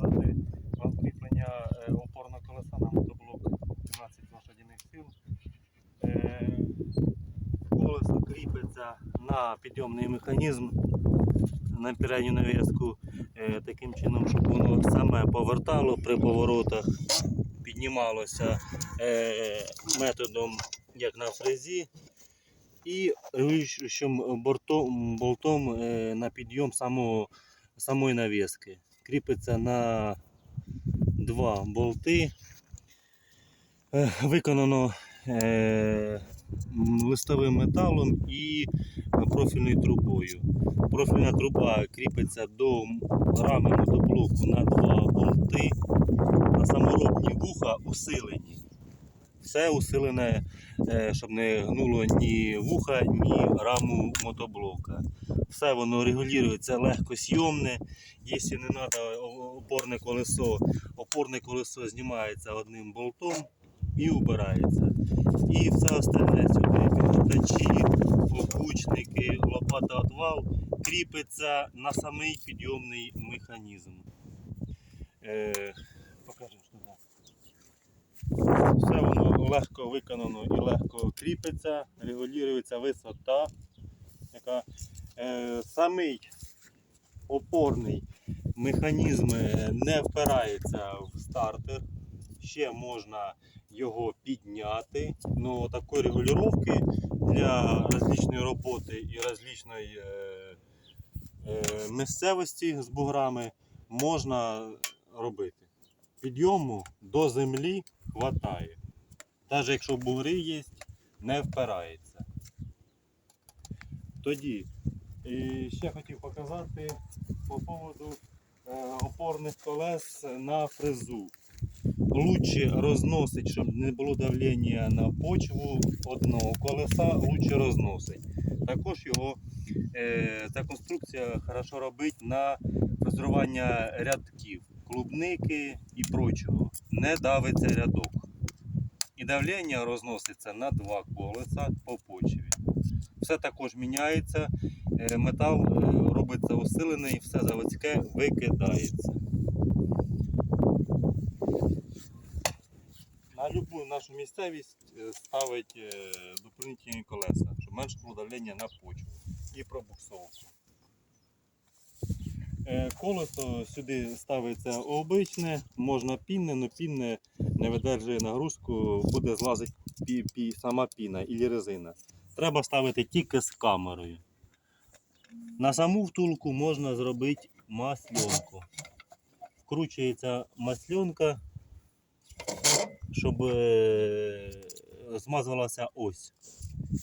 показати вам е, опорного колеса на мотоблок 12 лошадиних сил. Е, Колесо кріпиться на підйомний механізм на передню нав'язку е, таким чином, щоб воно саме повертало при поворотах, піднімалося методом як на фрезі, і регулюючим бортом, болтом на підйом самого, самої нав'язки. Кріпиться на два болти. Е, Виконано е, листовим металом і профільною трубою. Профільна труба кріпиться до рами мотоблоку на два болти, а саморобні вуха усилені. Все усилене, е, щоб не гнуло ні вуха, ні раму мотоблока. Все воно регулюється легкосйомне. Якщо не треба опорне колесо, опорне колесо знімається одним болтом і убирається. І все остальне сюди підгортачі, опучники, лопата отвал кріпиться на самий підйомний механізм. Е, покажи, що там. Все воно легко виконано і легко кріпиться, регулюється висота, яка е, самий опорний механізм е, не впирається в стартер. Ще можна його підняти. Ну такої регулювання для розлічної роботи і розлічної е, е, місцевості з буграми можна робити. Підйому до землі хватає. Навіть якщо бугри є, не впирається. Тоді і ще хотів показати по поводу е, опорних колес на фрезу. Лучше розносить, щоб не було давлення на почву одного колеса, лучше розносить. Також його е, ця конструкція хорошо робить на фрезерування рядків, клубники і прочого. Не давиться рядок. І давлення розноситься на два колеса по почві. Все також міняється, е, метал е, робиться усилений, все заводське викидається. На будь-яку нашу місцевість е, ставить доповнительні колеса, щоб менше було давлення на почву і пробуксовку. Е, Колесо сюди ставиться обичне, можна пінне, але пінне не видержує нагрузку, буде злазити пі, пі, сама піна і резина. Треба ставити тільки з камерою. На саму втулку можна зробити масльонку. Вкручується масльонка, щоб е, змазувалася ось.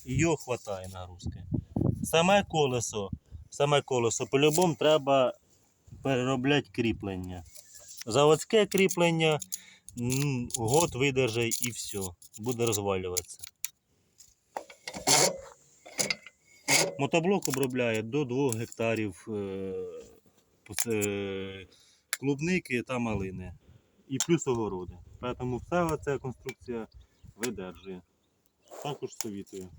Його вистачає нагрузки. Саме колесо, саме колесо по-любому треба переробляти кріплення. Заводське кріплення год видержить і все, буде розвалюватися. Мотоблок обробляє до 2 гектарів е, е, клубники та малини. І плюс огороди. Тому вся ця конструкція видержує. Також совітую.